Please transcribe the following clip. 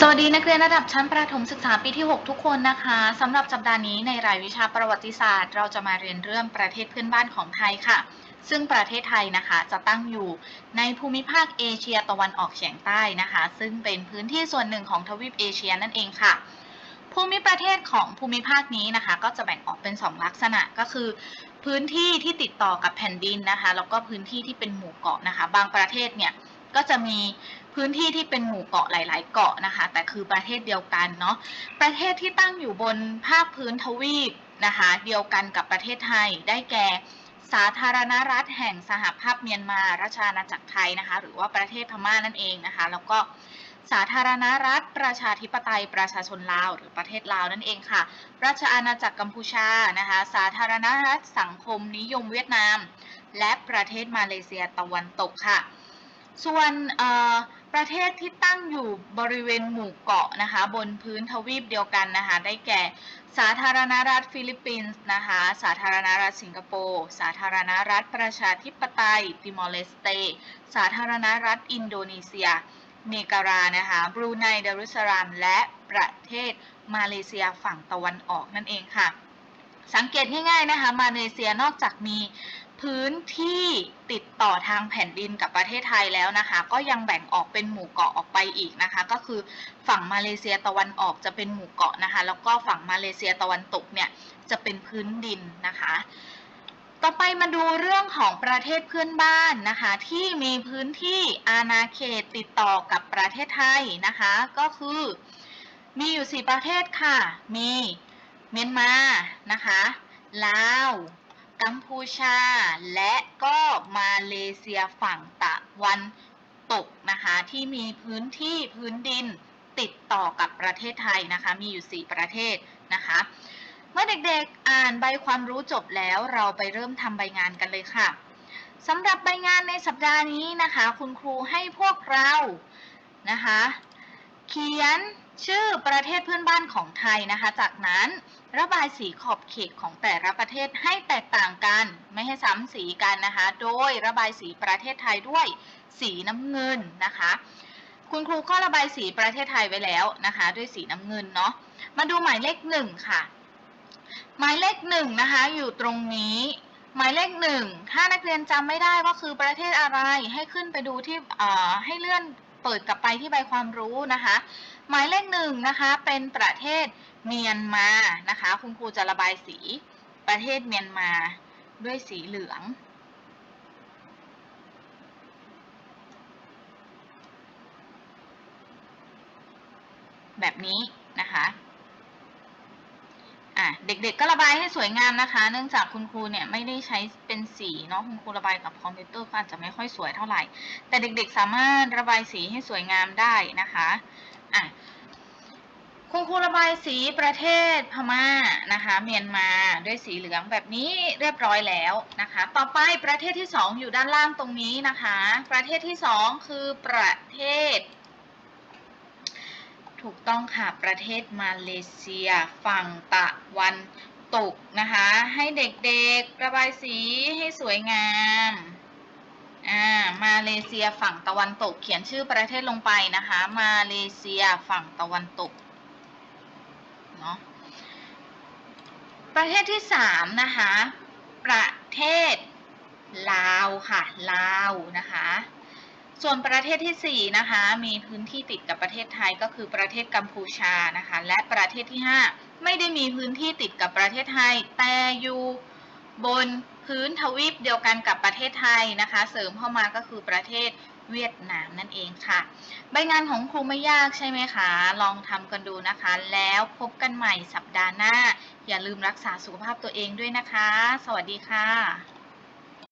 สวัสดีนักเรียนระดับชั้นประถมศึกษาปีที่ 6 ทุกคนนะคะสำหรับสัปดาห์นี้ในรายวิชาประวัติศาสตร์ เราจะมาเรียนเรื่องประเทศเพื่อนบ้านของไทยค่ะ ซึ่งประเทศไทยนะคะจะตั้งอยู่ในภูมิภาคเอเชียตะวันออกเฉียงใต้นะคะ ซึ่งเป็นพื้นที่ส่วนหนึ่งของทวีปเอเชียนั่นเองค่ะ ภูมิประเทศของภูมิภาคนี้นะคะ ก็จะแบ่งออกเป็น 2 ลักษณะก็คือ พื้นที่ที่ติดต่อกับแผ่นดินนะคะแล้วก็พื้นที่ที่เป็นหมู่เกาะนะคะ บางประเทศเนี่ยก็จะมี พื้นที่ที่เป็นหมู่เกาะหลาย ๆ เกาะนะคะ แต่คือประเทศเดียวกันเนาะประเทศที่ตั้งอยู่บนภาคพื้นทวีปนะคะ เดียวกันกับประเทศไทยได้แก่สาธารณรัฐแห่งสหภาพเมียนมาราชอาณาจักรไทยนะคะ หรือว่าประเทศพม่านั่นเองนะคะ แล้วก็สาธารณรัฐ ประชาธิปไตยประชาชนลาว หรือประเทศลาวนั่นเองค่ะ ราชอาณาจักรกัมพูชานะคะ สาธารณรัฐสังคมนิยมเวียดนาม และประเทศมาเลเซียตะวันตกค่ะ ส่วนประเทศที่ตั้งอยู่บริเวณหมู่เกาะนะคะ บนพื้นทวีปเดียวกันนะคะ ได้แก่ สาธารณรัฐฟิลิปปินส์นะคะ สาธารณรัฐสิงคโปร์ สาธารณรัฐประชาธิปไตย ติมอร์เลสเต สาธารณรัฐอินโดนีเซียเมการา นะคะ บรูไน ดารุสสลาม และประเทศมาเลเซียฝั่งตะวันออกนั่นเองค่ะ สังเกตง่ายๆนะคะ มาเลเซียนอกจากมี พื้นที่ติดต่อทางแผ่นดินกับประเทศไทยแล้วนะคะ ก็ยังแบ่งออกเป็นหมู่เกาะออกไปอีกนะคะ ก็คือฝั่งมาเลเซียตะวันออกจะเป็นหมู่เกาะนะคะ แล้วก็ฝั่งมาเลเซียตะวันตกเนี่ยจะเป็นพื้นดินนะคะ ต่อไปมาดูเรื่องของประเทศเพื่อนบ้านนะคะ ที่มีพื้นที่อาณาเขตติดต่อกับประเทศไทยนะคะ ก็คือมีอยู่ 4 ประเทศค่ะ มีเมียนมานะคะ ลาว กัมพูชา และก็มาเลเซียฝั่งตะวันตกนะคะที่มีพื้นที่พื้นดินติดต่อกับประเทศไทยนะคะ มีอยู่ 4 ประเทศนะคะ เมื่อเด็กๆอ่านใบความรู้จบแล้วเราไปเริ่มทำใบงานกันเลยค่ะสำหรับใบงานในสัปดาห์นี้นะคะ คุณครูให้พวกเรานะคะ เขียน ชื่อประเทศเพื่อนบ้านของไทยนะคะ จากนั้นระบายสีขอบเขตของแต่ละประเทศให้แตกต่างกัน ไม่ให้ซ้ำสีกันนะคะ โดยระบายสีประเทศไทยด้วยสีน้ำเงินนะคะ คุณครูก็ระบายสีประเทศไทยไว้แล้วนะคะ ด้วยสีน้ำเงินเนาะ มาดูหมายเลขหนึ่งค่ะ หมายเลขหนึ่งนะคะ อยู่ตรงนี้ หมายเลขหนึ่งถ้านักเรียนจำไม่ได้ว่าคือประเทศอะไรให้ขึ้นไปดูที่ให้เลื่อน เปิดกลับไปที่ใบความรู้นะคะ หมายเลขหนึ่งนะคะเป็นประเทศเมียนมานะคะ คุณครูจะระบายสีประเทศเมียนมาด้วยสีเหลืองแบบนี้นะคะ อะเด็กๆก็ระบายให้สวยงามนะคะ เนื่องจากคุณครูเนี่ยไม่ได้ใช้เป็นสีเนาะคุณครูระบายกับคอมพิวเตอร์ก็อาจจะไม่ค่อยสวยเท่าไหร่ แต่เด็กๆสามารถระบายสีให้สวยงามได้นะคะอะคุณครูระบายสีประเทศพม่านะคะ เมียนมาด้วยสีเหลืองแบบนี้เรียบร้อยแล้วนะคะ ต่อไปประเทศที่ 2 อยู่ด้านล่างตรงนี้นะคะ ประเทศที่ 2 คือประเทศ ถูกต้องค่ะประเทศมาเลเซีย ฝั่งตะวันตกนะคะ ให้เด็กๆระบายสีให้สวยงามอ่ามาเลเซียฝั่งตะวันตก เขียนชื่อประเทศลงไปนะคะ มาเลเซียฝั่งตะวันตกเนาะประเทศที่สามนะคะ ประเทศลาวค่ะลาวนะคะ ส่วนประเทศที่สี่นะคะ มีพื้นที่ติดกับประเทศไทยก็คือประเทศกัมพูชานะคะ และประเทศที่ห้าไม่ได้มีพื้นที่ติดกับประเทศไทย แต่อยู่บนพื้นทวีปเดียวกันกับประเทศไทยนะคะ เสริมเข้ามาก็คือประเทศเวียดนามนั่นเองค่ะ ใบงานของครูไม่ยากใช่ไหมคะ ลองทำกันดูนะคะ แล้วพบกันใหม่สัปดาห์หน้า อย่าลืมรักษาสุขภาพตัวเองด้วยนะคะ สวัสดีค่ะ